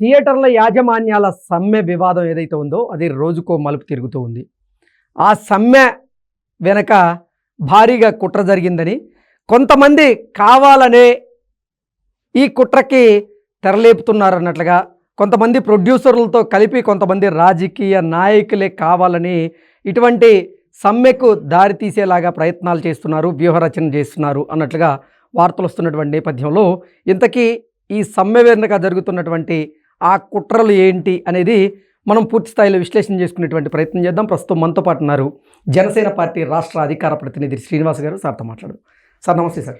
థియేటర్ల యాజమాన్యాల సమ్మె వివాదం ఏదైతే ఉందో అది రోజుకో మలుపు తిరుగుతూ ఉంది. ఆ సమ్మె వెనక భారీగా కుట్ర జరిగిందని కొంతమంది కావాలనే ఈ కుట్రకి తెరలేపుతున్నారు అన్నట్లుగా కొంతమంది ప్రొడ్యూసర్లతో కలిపి కొంతమంది రాజకీయ నాయకులే కావాలని ఇటువంటి సమ్మెకు దారితీసేలాగా ప్రయత్నాలు చేస్తున్నారు వ్యూహరచన చేస్తున్నారు అన్నట్లుగా వార్తలు వస్తున్నటువంటి నేపథ్యంలో ఇంతకీ ఈ సమ్మె వెనుక జరుగుతున్నటువంటి ఆ కుట్రలు ఏంటి అనేది మనం పూర్తి స్థాయిలో విశ్లేషణ చేసుకునేటువంటి ప్రయత్నం చేద్దాం. ప్రస్తుతం మనతో పాటు ఉన్నారు జనసేన పార్టీ రాష్ట్ర అధికార ప్రతినిధి శ్రీనివాస్ గారు. సార్తో మాట్లాడు సార్ నమస్తే సార్.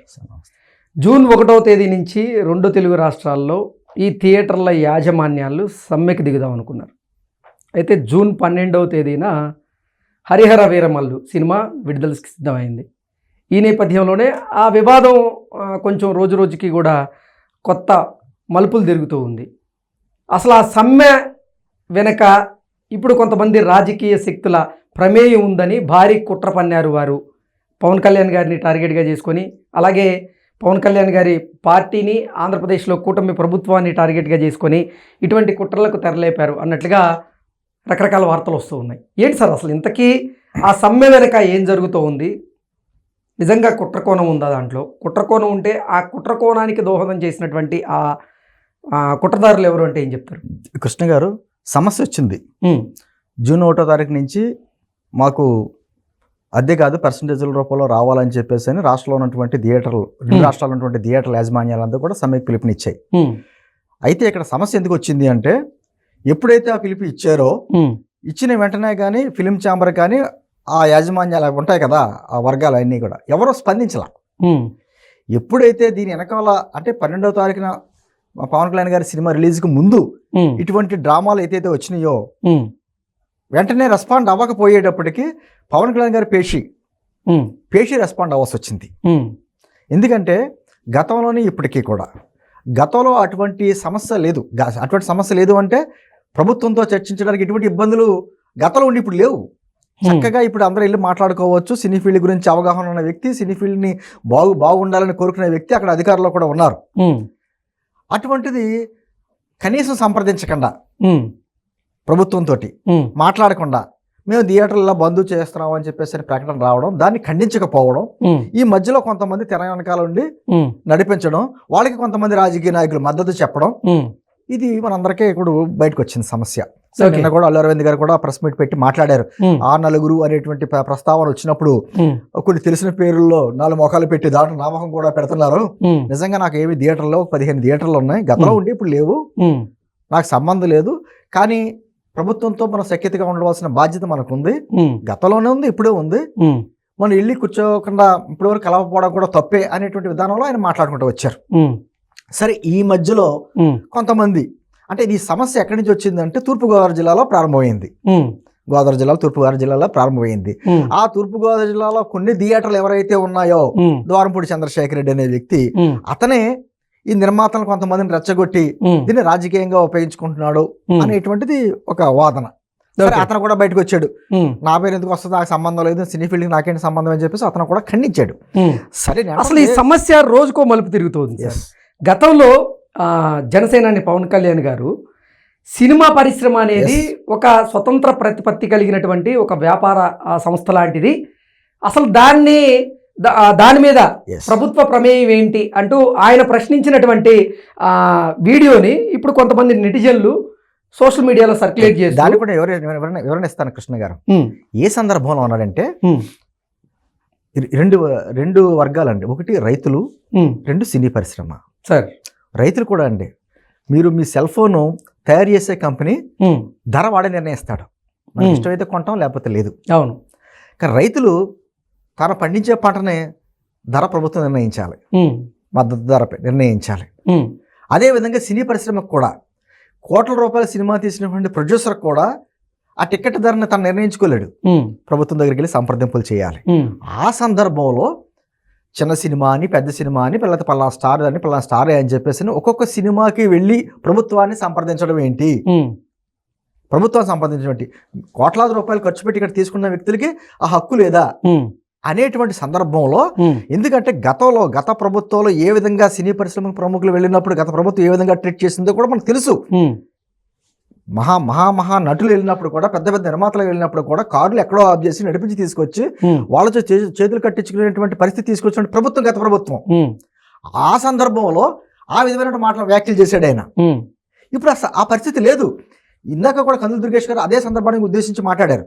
జూన్ ఒకటవ తేదీ నుంచి రెండు తెలుగు రాష్ట్రాల్లో ఈ థియేటర్ల యాజమాన్యాలు సమ్మెకి దిగుదాం అనుకున్నారు. అయితే జూన్ పన్నెండవ తేదీన హరిహర వీరమల్లు సినిమా విడుదలకి సిద్ధమైంది. ఈ నేపథ్యంలోనే ఆ వివాదం కొంచెం రోజు రోజుకి కూడా కొత్త మలుపులు తిరుగుతూ ఉంది. అసలు ఆ సమ్మె వెనక ఇప్పుడు కొంతమంది రాజకీయ శక్తుల ప్రమేయం ఉందని భారీ కుట్ర పన్నారు వారు. పవన్ కళ్యాణ్ గారిని టార్గెట్గా చేసుకొని అలాగే పవన్ కళ్యాణ్ గారి పార్టీని ఆంధ్రప్రదేశ్లో కూటమి ప్రభుత్వాన్ని టార్గెట్గా చేసుకొని ఇటువంటి కుట్రలకు తెరలేపారు అన్నట్లుగా రకరకాల వార్తలు వస్తూ ఉన్నాయి. ఏంటి సార్ అసలు ఇంతకీ ఆ సమ్మె వెనక ఏం జరుగుతూ ఉంది? నిజంగా కుట్రకోణం ఉందా దాంట్లో? కుట్రకోణం ఉంటే ఆ కుట్రకోణానికి దోహదం చేసినటువంటి ఆ ఆ కుట్రదారులు ఎవరు అంటే ఏం చెప్తారు? కృష్ణ గారు సమస్య వచ్చింది. జూన్ ఒకటో తారీఖు నుంచి మాకు అద్దె కాదు పర్సంటేజ్ల రూపంలో రావాలని చెప్పేసి అని రాష్ట్రంలో ఉన్నటువంటి థియేటర్లు రెండు. రాష్ట్రాల్లో ఉన్నటువంటి థియేటర్ల యాజమాన్యాలంతా కూడా సమ్మెకు పిలుపునిచ్చాయి. అయితే ఇక్కడ సమస్య ఎందుకు వచ్చింది అంటే ఎప్పుడైతే ఆ పిలుపు ఇచ్చారో ఇచ్చిన వెంటనే కానీ ఫిలిం ఛాంబర్ కానీ ఆ యాజమాన్యాలు ఉంటాయి కదా ఆ వర్గాలు అన్నీ కూడా ఎవరో స్పందించాల. ఎప్పుడైతే దీని వెనకాల అంటే పన్నెండవ తారీఖున పవన్ కళ్యాణ్ గారి సినిమా రిలీజ్కి ముందు ఉమ్, ఇటువంటి డ్రామాలు ఏదైతే వచ్చినాయో వెంటనే రెస్పాండ్ అవ్వకపోయేటప్పటికి పవన్ కళ్యాణ్ గారి పేషి పేషి రెస్పాండ్ అవ్వాల్సి వచ్చింది. ఎందుకంటే గతంలోనే ఇప్పటికీ కూడా గతంలో అటువంటి సమస్య లేదు. అటువంటి సమస్య లేదు అంటే ప్రభుత్వంతో చర్చించడానికి ఎటువంటి ఇబ్బందులు గతంలో ఉండి ఇప్పుడు లేవు. చక్కగా ఇప్పుడు అందరూ వెళ్ళి మాట్లాడుకోవచ్చు. సినీ ఫీల్డ్ గురించి అవగాహన ఉన్న వ్యక్తి సినీ ఫీల్డ్ని బాగు బాగుండాలని కోరుకునే వ్యక్తి అక్కడ అధికారంలో కూడా ఉన్నారు. అటువంటిది కనీసం సంప్రదించకుండా ప్రభుత్వంతో మాట్లాడకుండా మేము థియేటర్లో బంద్ చేస్తున్నాం అని చెప్పేసి ప్రకటన రావడం దాన్ని ఖండించకపోవడం ఈ మధ్యలో కొంతమంది వెనకాల ఉండి నడిపించడం వాళ్ళకి కొంతమంది రాజకీయ నాయకులు మద్దతు చెప్పడం ఇది మనందరికీ ఇప్పుడు బయటకు వచ్చింది సమస్య. సో. నిన్న కూడా అల్లు అరవింద్ గారు కూడా ప్రెస్ మీట్ పెట్టి మాట్లాడారు. ఆ నలుగురు అనేటువంటి ప్ర- ప్రస్తావన వచ్చినప్పుడు కొన్ని తెలిసిన పేర్లలో నాలుగు మొఖాలు పెట్టి దాంట్లో నామకం కూడా పెడుతున్నారు. నిజంగా నాకు ఏమి థియేటర్లో పదిహేను థియేటర్లు ఉన్నాయి. గతంలో. ఉండి ఇప్పుడు లేవు. నాకు సంబంధం లేదు. కానీ ప్రభుత్వంతో మనం సఖ్యతగా ఉండవలసిన బాధ్యత మనకు ఉంది గతంలోనే ఉంది ఇప్పుడే ఉంది. మనం వెళ్ళి కూర్చోకుండా ఇప్పటివరకు కలవకపోవడం కూడా తప్పే అనేటువంటి విధానంలో ఆయన మాట్లాడుకుంటూ వచ్చారు. సరే ఈ మధ్యలో కొంతమంది అంటే ఈ సమస్య ఎక్కడి నుంచి వచ్చిందంటే తూర్పుగోదావరి జిల్లాలో ప్రారంభమైంది. గోదావరి జిల్లాలో తూర్పుగోదావరి జిల్లాలో ప్రారంభమైంది. ఆ తూర్పుగోదావరి జిల్లాలో కొన్ని థియేటర్లు ఎవరైతే ఉన్నాయో ద్వారంపూడి చంద్రశేఖర్ రెడ్డి అనే వ్యక్తి అతనే ఈ నిర్మాతలను కొంతమందిని రెచ్చగొట్టి దీన్ని రాజకీయంగా ఉపయోగించుకుంటున్నాడు అనేటువంటిది ఒక వాదన. సరే. అతను కూడా బయటకు వచ్చాడు. నా పేరు ఎందుకు వస్తుంది నాకు సంబంధం లేదు సినీ ఫీల్డ్కి నాకేంటి సంబంధం అని చెప్పేసి అతను కూడా ఖండించాడు. సరే అసలు ఈ సమస్య రోజుకో మలుపు తిరుగుతుంది. గతంలో జనసేనాని పవన్ కళ్యాణ్ గారు సినిమా పరిశ్రమ అనేది ఒక స్వతంత్ర ప్రతిపత్తి కలిగినటువంటి ఒక వ్యాపార సంస్థ లాంటిది. అసలు దాన్ని దాని మీద. ప్రభుత్వ ప్రమేయం ఏంటి అంటూ ఆయన ప్రశ్నించినటువంటి వీడియోని ఇప్పుడు కొంతమంది నెటిజన్లు సోషల్ మీడియాలో సర్క్యులేట్ చేస్తారు దాన్ని కూడా ఎవరు ఎవరైనా ఎవరైనా ఇస్తాను కృష్ణ గారు. ఏ సందర్భంలో ఉన్నాడంటే ఇ- రెండు రెండు వర్గాలండి. ఒకటి రైతులు రెండు సినీ పరిశ్రమ. సార్ రైతులు కూడా అండి మీరు మీ సెల్ ఫోన్ తయారు చేసే కంపెనీ ధర వాడే నిర్ణయిస్తాడు. మనకి. ఇష్టమైతే కొంటాం లేకపోతే లేదు. అవును. కానీ రైతులు తను పండించే పంటనే ధర ప్రభుత్వం నిర్ణయించాలి. మద్దతు ధర నిర్ణయించాలి. అదేవిధంగా సినీ పరిశ్రమకు కూడా కోట్ల రూపాయల సినిమా తీసినటువంటి ప్రొడ్యూసర్ కూడా ఆ టికెట్ ధరని తను నిర్ణయించుకోలేడు. ప్రభుత్వం దగ్గరికి వెళ్ళి సంప్రదింపులు చేయాలి. ఆ సందర్భంలో చిన్న సినిమా అని పెద్ద సినిమా అని పిల్లల పలానా స్టార్ అని పలానా స్టార్ అని చెప్పేసి ఒక్కొక్క సినిమాకి వెళ్ళి ప్రభుత్వాన్ని సంప్రదించడం ఏంటి? ప్రభుత్వాన్ని సంప్రదించడం ఏంటి? కోట్లాది రూపాయలు ఖర్చు పెట్టి ఇక్కడ తీసుకున్న వ్యక్తులకి ఆ హక్కు లేదా? అనేటువంటి సందర్భంలో ఎందుకంటే గతంలో గత ప్రభుత్వంలో ఏ విధంగా సినీ పరిశ్రమ ప్రముఖులు వెళ్ళినప్పుడు గత ప్రభుత్వం ఏ విధంగా ట్రీట్ చేసిందో కూడా మనకు తెలుసు. మహా మహా మహా నటులు వెళ్ళినప్పుడు కూడా పెద్ద పెద్ద నిర్మాతలు వెళ్ళినప్పుడు కూడా కార్లు ఎక్కడో ఆఫ్ చేసి నడిపించి తీసుకొచ్చి వాళ్ళతో చేతులు కట్టించుకునేటువంటి పరిస్థితి తీసుకొచ్చిన ప్రభుత్వం గత ప్రభుత్వం. ఆ సందర్భంలో ఆ విధమైన మాటలు వ్యాఖ్యలు చేశాడు ఆయన. ఇప్పుడు ఆ పరిస్థితి లేదు. ఇందాక కూడా కందులు దుర్గేష్ గారు అదే సందర్భానికి ఉద్దేశించి మాట్లాడారు.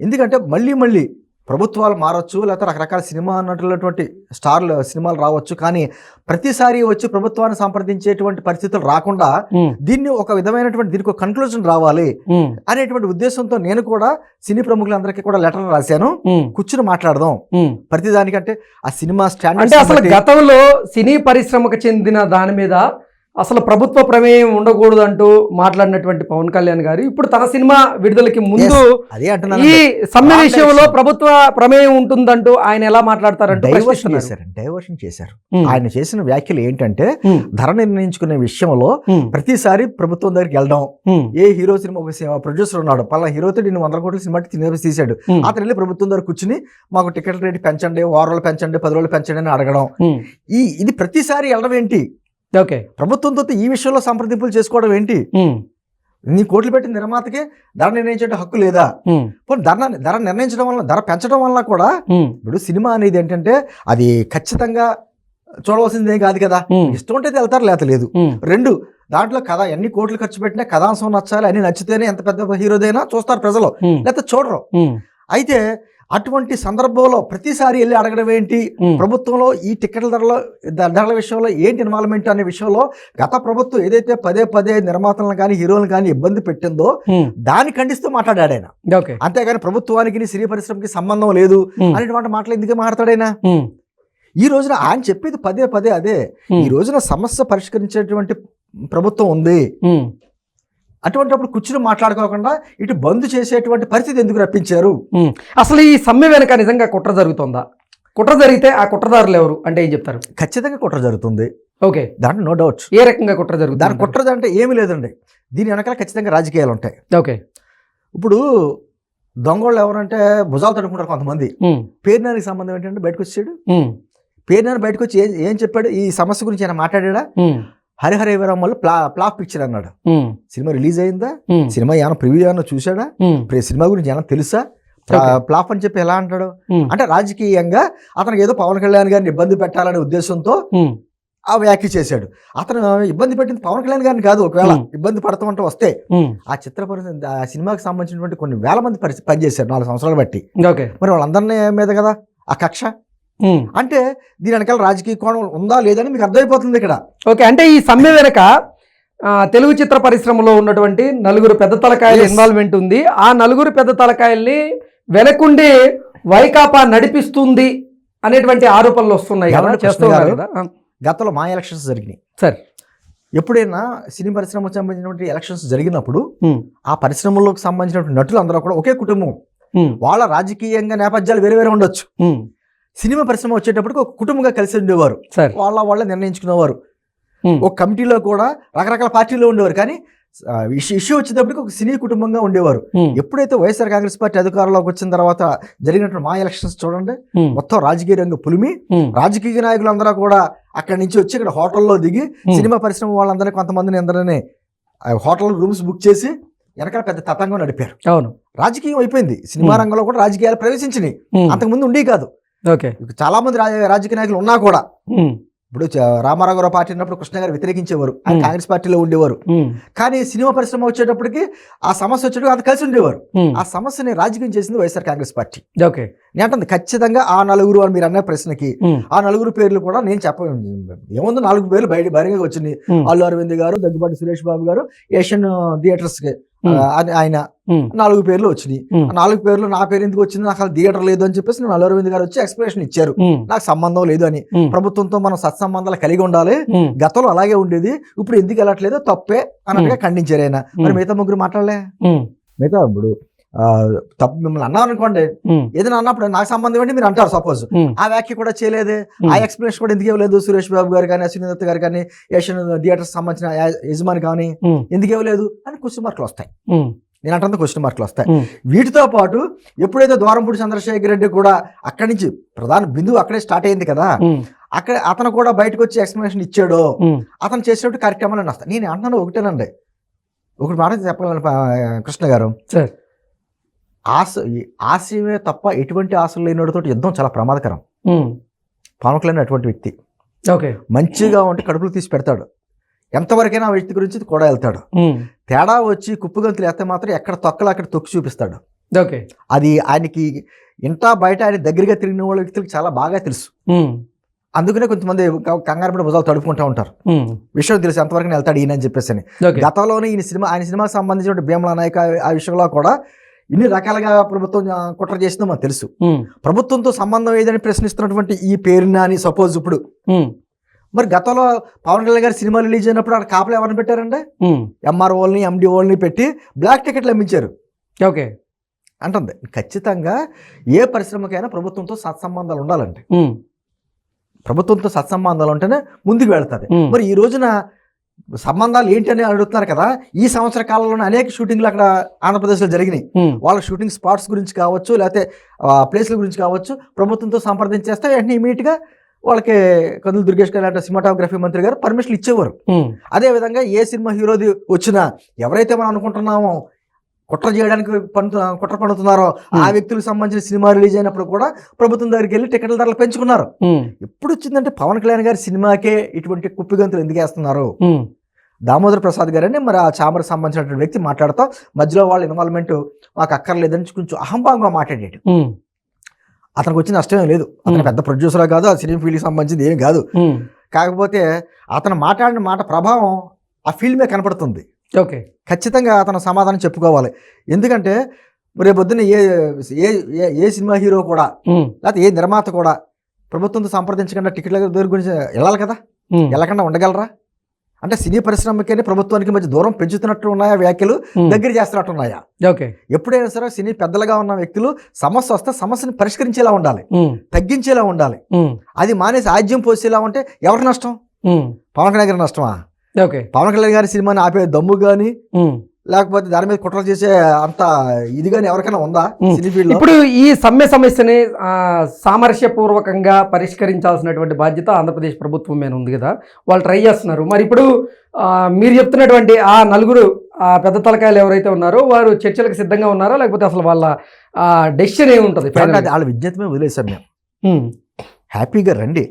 ఎందుకంటే మళ్ళీ మళ్ళీ ప్రభుత్వాలు మారచ్చు లేకపోతే రకరకాల సినిమా నటులటువంటి స్టార్లు సినిమాలు రావచ్చు. కానీ ప్రతిసారి వచ్చి ప్రభుత్వాన్ని సంప్రదించేటువంటి పరిస్థితులు రాకుండా దీన్ని ఒక విధమైనటువంటి దీనికి ఒక కన్క్లూజన్ రావాలి అనేటువంటి ఉద్దేశంతో నేను కూడా సినీ ప్రముఖులందరికీ కూడా లెటర్ రాశాను. కూర్చుని మాట్లాడదాం. ప్రతిదానికంటే ఆ సినిమా అంటే స్టాండర్డ్ అసలు గతంలో సినీ పరిశ్రమకు చెందిన దాని మీద అసలు ప్రభుత్వ ప్రమేయం ఉండకూడదు అంటూ మాట్లాడినటువంటి పవన్ కళ్యాణ్ గారు ఇప్పుడు తన సినిమా విడుదలకి ముందు ఈ సమ్మె విషయంలో. ప్రభుత్వ ప్రమేయం ఉంటుందంటూ ఆయన ఎలా మాట్లాడతారంటూ డైవర్షన్. చేశారు డైవర్షన్ చేశారు. ఉమ్, ఆయన చేసిన వ్యాఖ్యలు ఏంటంటే ఉమ్, ధర నిర్ణయించుకునే విషయంలో ఉమ్, ప్రతిసారి ప్రభుత్వం దగ్గరికి వెళ్ళడం ఏ హీరో సినిమా ఒక ప్రొడ్యూసర్ ఉన్నాడు పలా హీరోతో నేను వందల కోట్ల సినిమా తినేసి తీశాడు. ఉమ్, అతను వెళ్ళి ప్రభుత్వం దగ్గర కూర్చుని మాకు టికెట్ రేట్ పెంచండి వారం రోజులు పెంచండి పది రోజులు పెంచండి అని అడగడం. ఈ ఇది ప్రతిసారి వెళ్ళడం ఏంటి? ఓకే. ప్రభుత్వంతో ఈ విషయంలో సంప్రదింపులు చేసుకోవడం ఏంటి? నీ కోట్లు పెట్టిన నిర్మాతకి ధర నిర్ణయించే హక్కు లేదా? పోనీ ధర ధర నిర్ణయించడం వల్ల ధర పెంచడం వల్ల కూడా ఇప్పుడు సినిమా అనేది ఏంటంటే అది ఖచ్చితంగా చూడవలసిందే కాదు కదా. ఇష్టం ఉంటే వెళ్తారు లేత లేదు. రెండు దాంట్లో కథ ఎన్ని కోట్లు ఖర్చు పెట్టినా కథాంశం నచ్చాలి అన్ని నచ్చితేనే ఎంత పెద్ద హీరోదైనా చూస్తారు ప్రజలు. లేకపోతే చూడరు. అయితే అటువంటి సందర్భంలో ప్రతిసారి వెళ్ళి అడగడం ఏంటి? ప్రభుత్వంలో ఈ టికెట్ల ధరలో ధరల విషయంలో ఏంటి ఇన్వాల్వ్మెంట్ అనే విషయంలో గత ప్రభుత్వం ఏదైతే పదే పదే నిర్మాతలను కానీ హీరోలను కానీ ఇబ్బంది పెట్టిందో దాన్ని ఖండిస్తూ మాట్లాడాడు ఆయన. అంతేగాని ప్రభుత్వానికి సినీ పరిశ్రమకి సంబంధం లేదు అనేటువంటి మాటలు ఎందుకు మాట్లాడాడు ఆయన? ఉమ్, ఈ రోజున ఆయన చెప్పేది పదే పదే అదే. ఈ రోజున సమస్య పరిష్కరించేటువంటి ప్రభుత్వం ఉంది. అటువంటిప్పుడు కూర్చుని మాట్లాడుకోకుండా ఇటు బంద్ చేసేటువంటి పరిస్థితి ఎందుకు రప్పించారు. అసలు ఈ సమ్మె వెనక నిజంగా కుట్ర జరుగుతుందా? కుట్ర జరిగితే ఆ కుట్రదారులు ఎవరు అంటే ఏం చెప్తారు? ఖచ్చితంగా కుట్ర జరుగుతుంది. ఓకే. దాంట్లో నో డౌట్ ఏ రకంగా కుట్ర దాని జరుగుతుంది కుట్ర అంటే ఏమీ లేదండి. దీని వెనకాల ఖచ్చితంగా రాజకీయాలు ఉంటాయి. ఓకే. ఇప్పుడు దొంగోళ్ళు ఎవరంటే భుజాలు తడుపుకుంటారు కొంతమంది. పేరునానికి సంబంధం ఏంటంటే బయటకు వచ్చాడు పేరునాని బయటకు వచ్చి ఏం ఏం చెప్పాడు? ఈ సమస్య గురించి ఆయన మాట్లాడా ఉమ్, హరిహర వీరమ్మలు ప్లా ఫ్లాప్ పిక్చర్ అన్నాడు. సినిమా రిలీజ్ అయిందా? సినిమా ఏమైనా ప్రివ్యూ ఏమైనా చూసాడా సినిమా గురించి ఏమైనా తెలుసా. ఫ్లాప్ అని చెప్పి ఎలా అంటాడు? అంటే రాజకీయంగా అతనికి ఏదో పవన్ కళ్యాణ్ గారిని ఇబ్బంది పెట్టాలనే ఉద్దేశంతో ఆ వ్యాఖ్య చేశాడు. అతను ఇబ్బంది పెట్టింది పవన్ కళ్యాణ్ గారిని కాదు ఒకవేళ. ఇబ్బంది పడతామంటే వస్తే. ఆ చిత్ర పరిస్థితి ఆ సినిమాకి సంబంధించినటువంటి కొన్ని వేల మంది పరి పనిచేశారు నాలుగు సంవత్సరాలు బట్టి. ఓకే. మరి వాళ్ళందరినీ మీద కదా? ఆ కక్ష? అంటే దీని వెనకాల రాజకీయ కోణం ఉందా లేదని మీకు అర్థమైపోతుంది ఇక్కడ. ఓకే అంటే ఈ సమ్మె వెనక తెలుగు చిత్ర పరిశ్రమలో ఉన్నటువంటి నలుగురు పెద్ద తలకాయల. ఇన్వాల్వ్మెంట్ ఉంది. ఆ నలుగురు పెద్ద తలకాయల్ని వెనకుండి వైకాపా నడిపిస్తుంది అనేటువంటి ఆరోపణలు వస్తున్నాయి. కదా ఏమండి చేస్తూ కృష్ణ ఉన్నారు గారు? కదా ఆ, గతంలో మా ఎలక్షన్స్ జరిగినాయి. సరే. ఎప్పుడైనా సినీ పరిశ్రమకు సంబంధించినటువంటి ఎలక్షన్స్ జరిగినప్పుడు ఆ పరిశ్రమలోకి సంబంధించినటువంటి నటులు అందరూ కూడా ఒకే కుటుంబం. వాళ్ళ రాజకీయంగా నేపథ్యాలు వేరే వేరే ఉండొచ్చు. సినిమా పరిశ్రమ వచ్చేటప్పటికి ఒక కుటుంబంగా కలిసి ఉండేవారు. వాళ్ళ వాళ్ళే నిర్ణయించుకునేవారు. ఒక కమిటీలో కూడా రకరకాల పార్టీలో ఉండేవారు. కానీ ఇష్యూ వచ్చేటప్పటికి ఒక సినీ కుటుంబంగా ఉండేవారు. ఎప్పుడైతే వైఎస్ఆర్ కాంగ్రెస్ పార్టీ అధికారంలోకి వచ్చిన తర్వాత జరిగినటువంటి మా ఎలక్షన్స్ చూడండి. మొత్తం రాజకీయ రంగు పులిమి. రాజకీయ నాయకులందరూ కూడా అక్కడి నుంచి వచ్చి ఇక్కడ హోటల్లో దిగి సినిమా పరిశ్రమ వాళ్ళందరినీ కొంతమందిని అందరినీ హోటల్ రూమ్స్ బుక్ చేసి వెనకాల పెద్ద తతంగం నడిపారు. అవును. రాజకీయం అయిపోయింది. సినిమా. రంగంలో కూడా రాజకీయాలు ప్రవేశించినాయి. అంతకుముందు ఉండేవి కాదు. ఓకే. చాలా మంది రాజకీయ నాయకులు ఉన్నా కూడా ఇప్పుడు రామారావు గారు పార్టీ ఉన్నప్పుడు కృష్ణ గారు వ్యతిరేకించేవారు. కాంగ్రెస్ పార్టీలో ఉండేవారు. కానీ సినిమా పరిశ్రమ వచ్చేటప్పటికి ఆ సమస్య వచ్చేటప్పుడు అంత కలిసి ఉండేవారు. ఆ సమస్యని రాజకీయం చేసింది వైఎస్ఆర్ కాంగ్రెస్ పార్టీ. ఓకే. నేను అంటుంది ఖచ్చితంగా ఆ నలుగురు అని మీరు అన్న ప్రశ్నకి ఆ నలుగురు పేర్లు కూడా నేను చెప్ప ఏముంది నాలుగు పేర్లు బయట బహిరంగ వచ్చింది. అల్లు అరవింద్ గారు దగ్గుబాటి సురేష్ బాబు గారు ఏషియన్ థియేటర్స్ అని ఆయన నాలుగు పేర్లు వచ్చినాయి. నాలుగు పేర్లు నా పేరు ఎందుకు వచ్చింది నాకు అసలు థియేటర్ లేదు అని చెప్పేసి నేను అల్లు అరవింద్ గారు వచ్చి ఎక్స్ప్లెనేషన్ ఇచ్చారు. నాకు సంబంధం లేదు అని. ప్రభుత్వంతో మనం సత్సంబంధాలు కలిగి ఉండాలి. గతంలో అలాగే ఉండేది. ఇప్పుడు ఎందుకు వెళ్ళట్లేదు? తప్పే అన్నట్టుగా ఖండించారు ఆయన. మరి మిగతా ముగ్గురు మాట్లాడలే? మిగతా ఇప్పుడు తప్పు మిమ్మల్ని అన్నారు అనుకోండి ఏదైనా అన్నప్పుడు నాకు సంబంధం ఏంటి? మీరు అంటారు సపోజ్ ఆ వ్యాఖ్య కూడా చేయలేదే. ఆ ఎక్స్ప్లెనేషన్ కూడా ఎందుకు ఇవ్వలేదు? సురేష్ బాబు గారు కానీ అశ్విని దత్ గారు కానీ ఏషియన్ థియేటర్స్ సంబంధించిన యజమాని కానీ ఎందుకు ఇవ్వలేదు? అని క్వశ్చన్ మార్కులు వస్తాయి. నేను అంటుంది క్వశ్చన్ మార్కులు వస్తాయి. వీటితో పాటు ఎప్పుడైతే ద్వారంపూడి చంద్రశేఖర్ రెడ్డి కూడా అక్కడి నుంచి ప్రధాన బిందువు అక్కడే స్టార్ట్ అయింది కదా అక్కడ అతను కూడా బయటకు వచ్చి ఎక్స్ప్లెనేషన్ ఇచ్చాడో అతను చేసినట్టు కార్యక్రమాలు వస్తాయి నేను అంటున్నాను ఒకటేనండి. ఒకటి మాట చెప్పగలను కృష్ణ గారు. సార్. ఆశ ఆశయమే తప్ప ఎటువంటి ఆశలు లేనివాడితో యుద్ధం చాలా ప్రమాదకరం. పవన్ కళ్యాణ్ అటువంటి వ్యక్తి. ఓకే. మంచిగా ఉంటే కడుపులు తీసి పెడతాడు. ఎంతవరకైనా ఆ వ్యక్తి గురించి కూడా వెళ్తాడు. తేడా వచ్చి కుప్పగంతులు ఎత్తే మాత్రం ఎక్కడ తొక్కలు అక్కడ తొక్కి చూపిస్తాడు. ఓకే. అది ఆయనకి ఇంటా బయట ఆయన దగ్గరగా తిరిగిన వాళ్ళ వ్యక్తులకు చాలా బాగా తెలుసు. అందుకనే కొంతమంది కంగారు పడి భుజాలు తడుపుకుంటూ ఉంటారు. విషయం తెలుసు ఎంతవరకు వెళ్తాడు ఈయన అని చెప్పేసి గతంలోనే ఈయన సినిమా ఆయన సినిమాకి సంబంధించిన భీమల నాయక ఆ విషయంలో కూడా ఇన్ని రకాలుగా ప్రభుత్వం కుట్ర చేసిందో మనకు తెలుసు. ప్రభుత్వంతో సంబంధం ఏదని ప్రశ్నిస్తున్నటువంటి ఈ పేరున అని సపోజ్ ఇప్పుడు. మరి గతంలో పవన్ కళ్యాణ్ గారి సినిమా రిలీజ్ అయినప్పుడు అక్కడ కాపలు ఎవరిని పెట్టారంటే. ఎంఆర్ఓల్ని ఎండి ఓల్ని పెట్టి బ్లాక్ టికెట్లు అమ్మించారు ఓకే అంటుంది ఖచ్చితంగా ఏ పరిశ్రమకైనా ప్రభుత్వంతో సత్సంబంధాలు ఉండాలండి. ప్రభుత్వంతో సత్సంబంధాలు ఉంటేనే ముందుకు వెళ్తుంది. మరి ఈ రోజున సంబంధాలు ఏంటి అని అడుగుతున్నారు కదా ఈ సంవత్సర కాలంలోనే అనేక షూటింగ్లు అక్కడ ఆంధ్రప్రదేశ్లో జరిగినాయి. వాళ్ళ షూటింగ్ స్పాట్స్ గురించి కావచ్చు లేకపోతే ప్లేస్ల గురించి కావచ్చు ప్రభుత్వంతో సంప్రదించేస్తే వెంటనే ఇమీడియట్గా వాళ్ళకి కందులు దుర్గేష్ గారు అంటే సినిమాటోగ్రఫీ మంత్రి గారు పర్మిషన్ ఇచ్చేవారు. అదే విధంగా ఏ సినిమా హీరోది వచ్చినా ఎవరైతే మనం అనుకుంటున్నామో కుట్ర చేయడానికి పన్ను కుట్ర పన్నుతున్నారో ఆ వ్యక్తులకు సంబంధించిన సినిమా రిలీజ్ అయినప్పుడు కూడా ప్రభుత్వం దగ్గరికి వెళ్ళి టికెట్ల ధరలు పెంచుకున్నారు. ఎప్పుడు వచ్చిందంటే పవన్ కళ్యాణ్ గారి సినిమాకే ఇటువంటి కుప్పిగంతులు ఎందుకు వేస్తున్నారు. దామోదర్ ప్రసాద్ గారని మరి ఆ చాంబర్ సంబంధించినటువంటి వ్యక్తి మాట్లాడుతూ మధ్యలో వాళ్ళ ఇన్వాల్వ్మెంట్ మాకు అక్కర్లేదని కొంచెం అహంభావంగా మాట్లాడాడు ఉమ్. అతనికి వచ్చిన నష్టమే లేదు అతను. పెద్ద ప్రొడ్యూసర్ కాదు ఆ సినిమా ఫీల్డ్కి సంబంధించింది ఏం కాదు. కాకపోతే అతను మాట్లాడిన మాట ప్రభావం ఆ ఫీల్డ్ మీద కనపడుతుంది ఓకే ఖచ్చితంగా అతను సమాధానం చెప్పుకోవాలి ఎందుకంటే రేపు పొద్దున్న ఏ ఏ ఏ- సినిమా హీరో కూడా. లేకపోతే ఏ నిర్మాత కూడా ప్రభుత్వంతో సంప్రదించకుండా టికెట్ల దగ్గర గురించి వెళ్ళాలి కదా. వెళ్ళకుండా ఉండగలరా అంటే సినీ పరిశ్రమకి ప్రభుత్వానికి మధ్య దూరం పెంచుతున్నట్టు ఉన్నాయా వ్యాఖ్యలు. దగ్గర చేస్తున్నట్టు ఉన్నాయా ఓకే ఎప్పుడైనా సరే సినీ పెద్దలుగా ఉన్న వ్యక్తులు సమస్య వస్తే సమస్యను పరిష్కరించేలా ఉండాలి. తగ్గించేలా ఉండాలి. అది మానేసి ఆజ్యం పోసేలా ఉంటే ఎవరి నష్టం. పవన్ కళ్యాణ్ గారి నష్టమా ఓకే. పవన్ కళ్యాణ్ గారి సినిమాని ఆపే దమ్ము కానీ. లేకపోతే దాని మీద కుట్రలు చేసే అంత ఇది కానీ ఎవరికైనా ఉందా ఉమ్. సినీ ఫీల్డ్ ఇప్పుడు ఈ సమ్మె సమస్యని సామరస్యపూర్వకంగా పరిష్కరించాల్సినటువంటి బాధ్యత ఆంధ్రప్రదేశ్ ప్రభుత్వం మీద ఉంది కదా. వాళ్ళు ట్రై చేస్తున్నారు. మరి ఇప్పుడు మీరు చెప్తున్నటువంటి ఆ నలుగురు ఆ పెద్ద తలకాయలు ఎవరైతే ఉన్నారో వారు చర్చలకు సిద్ధంగా ఉన్నారా? లేకపోతే అసలు వాళ్ళ డెసిషన్ ఏముంటుంది వాళ్ళ విజ్ఞత మీద వదిలేసాం మేము. హ్యాపీగా రండి.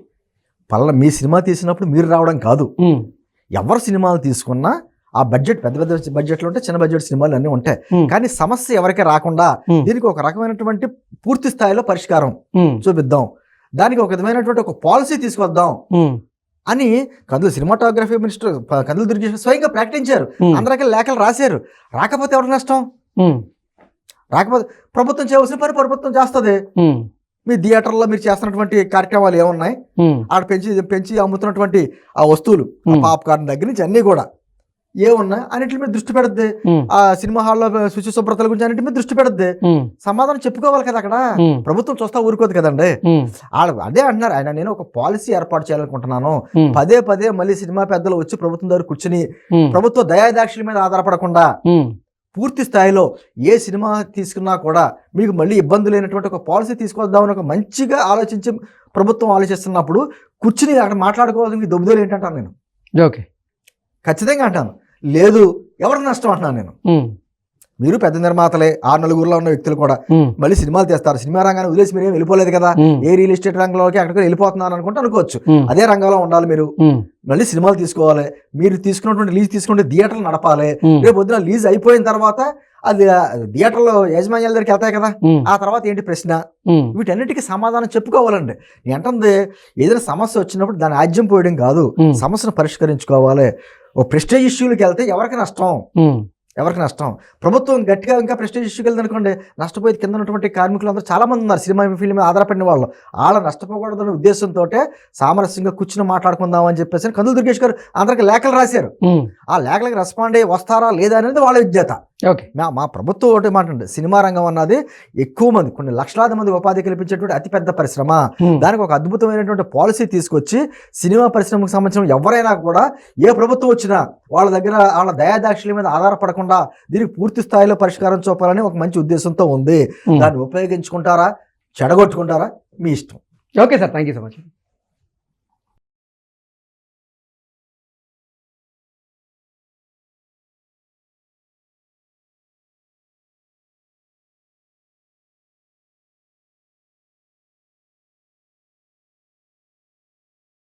పల్ల మీ సినిమా తీసినప్పుడు మీరు రావడం కాదు. ఎవరు సినిమాలు తీసుకున్నా ఆ బడ్జెట్ పెద్ద పెద్ద బడ్జెట్లు ఉంటాయి చిన్న బడ్జెట్ సినిమాలు అన్నీ ఉంటాయి. కానీ సమస్య ఎవరికి రాకుండా. దీనికి ఒక రకమైనటువంటి పూర్తి స్థాయిలో పరిష్కారం. చూపిద్దాం దానికి ఒక విధమైనటువంటి ఒక పాలసీ తీసుకొద్దాం. అని కందులు సినిమాటోగ్రఫీ మినిస్టర్ కందులు దుర్గేష్ స్వయంగా ప్రకటించారు. అందరికీ లేఖలు రాశారు రాకపోతే ఎవరికి నష్టం. రాకపోతే ప్రభుత్వం చేయవలసిన పని ప్రభుత్వం చేస్తుంది. మీ థియేటర్లో మీరు చేస్తున్నటువంటి కార్యక్రమాలు ఏమున్నాయి. ఆడ పెంచి పెంచి అమ్ముతున్నటువంటి ఆ వస్తువులు. పాప్కార్న్ దగ్గర నుంచి అన్నీ కూడా ఏమున్నాయి అన్నిటి మీద దృష్టి పెడద్ది. ఆ సినిమా హాల్లో శుచి శుభ్రతల గురించి అన్నిటి మీద దృష్టి పెడద్ది. సమాధానం చెప్పుకోవాలి కదా అక్కడ. ప్రభుత్వం చూస్తా ఊరుకోదు కదండి. వాళ్ళు అదే అంటున్నారు ఆయన నేను ఒక పాలసీ ఏర్పాటు చేయాలనుకుంటున్నాను. పదే పదే మళ్ళీ సినిమా పెద్దలు వచ్చి ప్రభుత్వం దగ్గర కూర్చుని. ప్రభుత్వ దయాదాక్షుల మీద ఆధారపడకుండా. పూర్తి స్థాయిలో ఏ సినిమా తీసుకున్నా కూడా మీకు మళ్ళీ ఇబ్బంది లేనటువంటి ఒక పాలసీ తీసుకొద్దామని ఒక మంచిగా ఆలోచించి ప్రభుత్వం ఆలోచిస్తున్నప్పుడు కూర్చుని అక్కడ మాట్లాడుకోవాల్సిన దొబ్బుదలు ఏంటంటాను నేను? ఓకే. ఖచ్చితంగా అంటాను. లేదు ఎవరికి నష్టం అంటున్నాను నేను. మీరు పెద్ద నిర్మాతలే ఆ నలుగురులో ఉన్న వ్యక్తులు కూడా. మళ్ళీ సినిమాలు తెస్తారు సినిమా రంగాన్ని వదిలేసి మీరు ఏం వెళ్ళిపోలేదు కదా. ఏ రియల్ ఎస్టేట్ రంగంలోకి అక్కడికి వెళ్ళిపోతున్నారు అనుకుంటే అనుకోవచ్చు. అదే రంగంలో ఉండాలి మీరు. మళ్ళీ సినిమాలు తీసుకోవాలి మీరు తీసుకున్నటువంటి లీజ్ తీసుకుంటే థియేటర్లు నడపాలి. రేపు పొద్దున లీజ్ అయిపోయిన తర్వాత అది థియేటర్లో యజమాన్యాల దగ్గరికి వెళ్తాయి కదా. ఆ తర్వాత ఏంటి ప్రశ్న. వీటన్నిటికీ సమాధానం చెప్పుకోవాలండి అంటుంది ఏదైనా సమస్య వచ్చినప్పుడు దాని ఆజ్యం పోయడం కాదు. సమస్యను పరిష్కరించుకోవాలి ఓ ప్రెస్టేజ్ ఇష్యూలకి వెళ్తే ఎవరికి నష్టం. ఎవరికి నష్టం? ప్రభుత్వం గట్టిగా ఇంకా ప్రెస్టేజ్ ఇష్యూకి వెళ్తుంది అనుకోండి నష్టపోయేది కింద ఉన్నటువంటి కార్మికులు అందరూ చాలా మంది ఉన్నారు. సినిమా ఫీల్డ్ మీద ఆధారపడిన వాళ్ళు. వాళ్ళ నష్టపోకూడదనే ఉద్దేశంతో సామరస్యంగా కూర్చుని మాట్లాడుకుందాం అని చెప్పేసి కందులు దుర్గేష్ గారు అందరికి లేఖలు రాశారు. ఆ లేఖలకు రెస్పాండ్ అయ్యి వస్తారా లేదా అనేది వాళ్ళ విజ్ఞత ఓకే. మా మా ప్రభుత్వం ఒకటి మాట ఉంది సినిమా రంగం అన్నది ఎక్కువ మంది కొన్ని లక్షలాది మంది ఉపాధి కల్పించేటువంటి అతిపెద్ద పరిశ్రమ. దానికి ఒక అద్భుతమైనటువంటి పాలసీ తీసుకొచ్చి సినిమా పరిశ్రమకు సంబంధించిన ఎవరైనా కూడా ఏ ప్రభుత్వం వచ్చినా వాళ్ళ దగ్గర వాళ్ళ దయాదాక్షుల మీద ఆధారపడకుండా దీనికి పూర్తి స్థాయిలో పరిష్కారం చూపాలని ఒక మంచి ఉద్దేశంతో ఉంది. దాన్ని ఉపయోగించుకుంటారా? చెడగొట్టుకుంటారా? మీ ఇష్టం. Okay sir. Thank you so much.